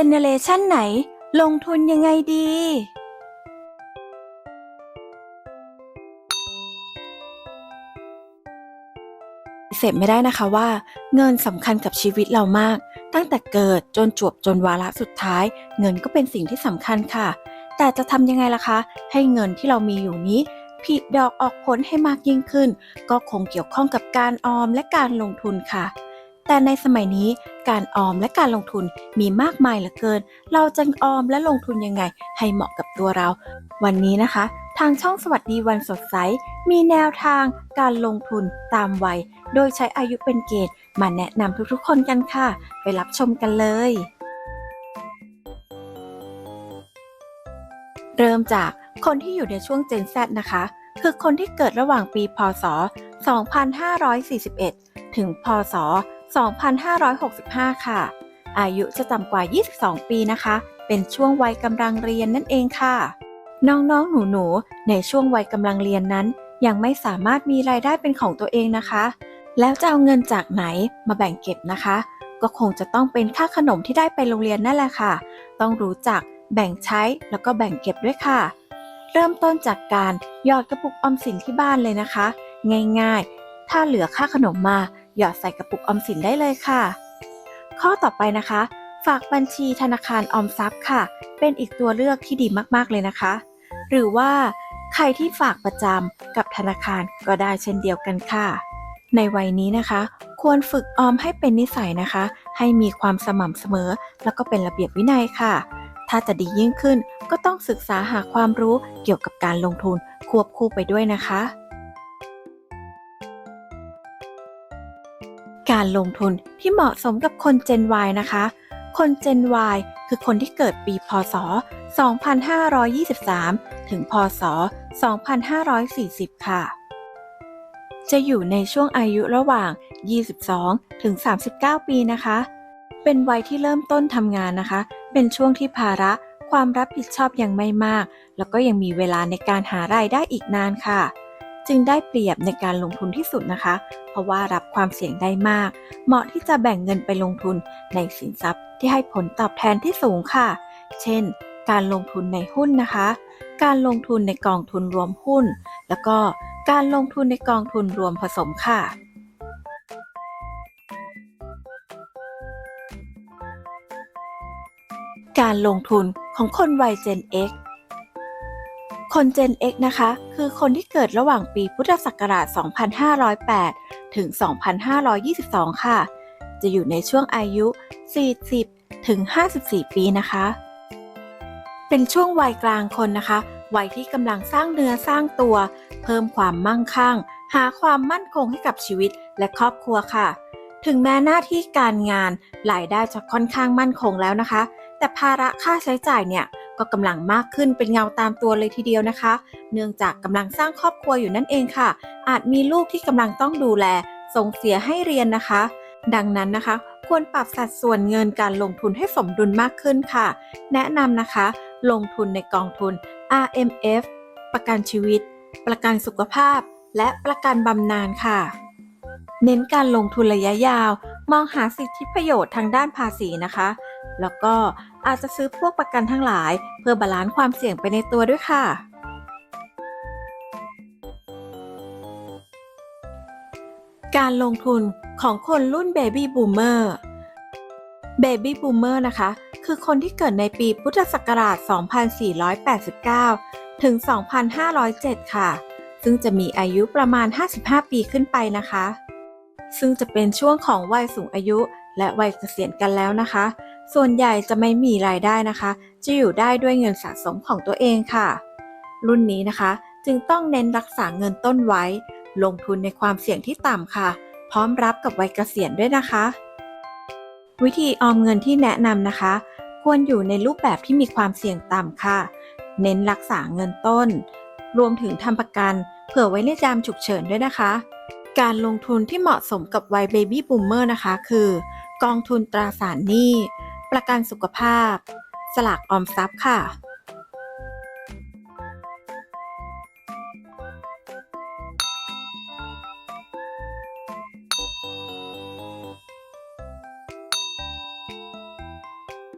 จเนเรชันไหน ลงทุนยังไงดี เสร็จไม่ได้นะคะว่า เงินสำคัญกับชีวิตเรามาก ตั้งแต่เกิดจนจวบจนวาระสุดท้าย เงินก็เป็นสิ่งที่สำคัญค่ะ แต่จะทำยังไงล่ะคะ ให้เงินที่เรามีอยู่นี้ผลิดอกออกผลให้มากยิ่งขึ้น ก็คงเกี่ยวข้องกับการออมและการลงทุนค่ะ แต่ในสมัยนี้ การออมและการลงทุนมีมากมายเหลือเกิน เราจะออมและลงทุนยังไง ให้เหมาะกับตัวเรา วันนี้นะคะ ทางช่องสวัสดีวันสดใส มีแนวทางการลงทุนตามวัย โดยใช้อายุเป็นเกณฑ์มาแนะนำทุกๆคนกันค่ะ ไปรับชมกันเลย เริ่มจากคนที่อยู่ในช่วง Gen Z นะคะ คือคนที่เกิดระหว่างปี พศ 2541 ถึง พศ 2565 ค่ะ อายุจะต่ำกว่า 22 ปีนะคะ เป็นช่วงวัยกำลังเรียนนั่นเองค่ะ น้องๆ หนูๆ ในช่วงวัยกำลังเรียนนั้น ยังไม่สามารถมีรายได้เป็นของตัวเองนะคะ แล้วจะเอาเงินจากไหนมาแบ่งเก็บนะคะ ก็คงจะต้องเป็นค่าขนมที่ได้ไปโรงเรียนนั่นแหละค่ะ ต้องรู้จักแบ่งใช้แล้วก็แบ่งเก็บด้วยค่ะ เริ่มต้นจากการหยอดกระปุกออมสินที่บ้านเลยนะคะ ง่ายๆ ถ้าเหลือค่าขนมมา หยอดใส่กระปุกออมสินได้เลยค่ะ ข้อต่อไปนะคะ ฝากบัญชีธนาคารออมทรัพย์ค่ะ เป็นอีกตัวเลือกที่ดีมากๆเลยนะคะ หรือว่าใครที่ฝากประจำกับธนาคารก็ได้เช่นเดียวกันค่ะ ในวัยนี้นะคะ ควรฝึกออมให้เป็นนิสัยนะคะ ให้มีความสม่ำเสมอ แล้วก็เป็นระเบียบวินัยค่ะ ถ้าจะดียิ่งขึ้นก็ต้องศึกษาหาความรู้เกี่ยวกับการลงทุนควบคู่ไปด้วยนะคะ การลงทุนที่เหมาะสมกับคน Gen Y นะคะ คน Gen Y คือคนที่เกิดปีพศ 2523 ถึง พศ 2540 ค่ะ จะอยู่ในช่วงอายุระหว่าง 22 ถึง 39 ปีนะคะ เป็นวัยที่เริ่มต้นทำงานนะคะ เป็นช่วงที่ภาระความรับผิดชอบยังไม่มาก แล้วก็ยังมีเวลาในการหารายได้อีกนานค่ะ จึงได้เปรียบในการลงทุนที่สุดนะคะ เพราะว่ารับความเสี่ยงได้มาก เหมาะที่จะแบ่งเงินไปลงทุนในสินทรัพย์ที่ให้ผลตอบแทนที่สูงค่ะ เช่น การลงทุนในหุ้นนะคะ การลงทุนในกองทุนรวมหุ้น แล้วก็การลงทุนในกองทุนรวมผสมค่ะการลงทุนของคนวัย Gen X คน Gen X นะคะ คือคนที่เกิดระหว่างปีพุทธศักราช 2508 ถึง 2522 ค่ะ จะอยู่ในช่วงอายุ 40 ถึง 54 ปีนะคะ เป็นช่วงวัยกลางคนนะคะ วัยที่กำลังสร้างเนื้อสร้างตัว เพิ่มความมั่งคั่ง หาความมั่นคงให้กับชีวิตและครอบครัวค่ะ ถึงแม้หน้าที่การงานรายได้จะค่อนข้างมั่นคงแล้วนะคะ แต่ภาระค่าใช้จ่ายเนี่ย ก็กำลังมากขึ้นเป็นเงาตามตัวเลยทีเดียวนะคะ เนื่องจากกำลังสร้างครอบครัวอยู่นั่นเองค่ะ อาจมีลูกที่กำลังต้องดูแล ส่งเสียให้เรียนนะคะ ดังนั้นนะคะ ควรปรับสัดส่วนเงินการลงทุนให้สมดุลมากขึ้นค่ะ แนะนำนะคะ ลงทุนในกองทุน RMF ประกันชีวิต ประกันสุขภาพ และประกันบำนาญค่ะ เน้นการลงทุนระยะยาว มองหาสิทธิประโยชน์ทางด้านภาษีนะคะ แล้วก็อาจจะซื้อพวกประกันทั้งหลาย เพื่อบาลานซ์ความเสี่ยงไปในตัวด้วยค่ะ การลงทุนของคนรุ่นเบบี้บูมเมอร์เบบี้บูมเมอร์นะคะ คือคนที่เกิดในปีพุทธศักราช 2489 ถึง 2507 ค่ะ ซึ่งจะมีอายุประมาณ 55 ปีขึ้นไปนะคะ ซึ่งจะเป็นช่วงของวัยสูงอายุ และวัยเกษียณกันแล้วนะคะ ส่วนใหญ่จะไม่มีรายได้นะคะ จะอยู่ได้ด้วยเงินสะสมของตัวเองค่ะ รุ่นนี้นะคะจึงต้องเน้นรักษาเงินต้นไว้ ลงทุนในความเสี่ยงที่ต่ำค่ะ พร้อมรับกับวัยเกษียณด้วยนะคะ วิธีออมเงินที่แนะนำนะคะ ควรอยู่ในรูปแบบที่มีความเสี่ยงต่ำค่ะ เน้นรักษาเงินต้น รวมถึงทำประกันเผื่อไว้ในยามฉุกเฉินด้วยนะคะการลงทุนที่เหมาะสมกับวัยเบบี้บูมเมอร์นะคะ คือ กองทุนตราสารหนี้ ประกันสุขภาพ สลากออมทรัพย์ค่ะ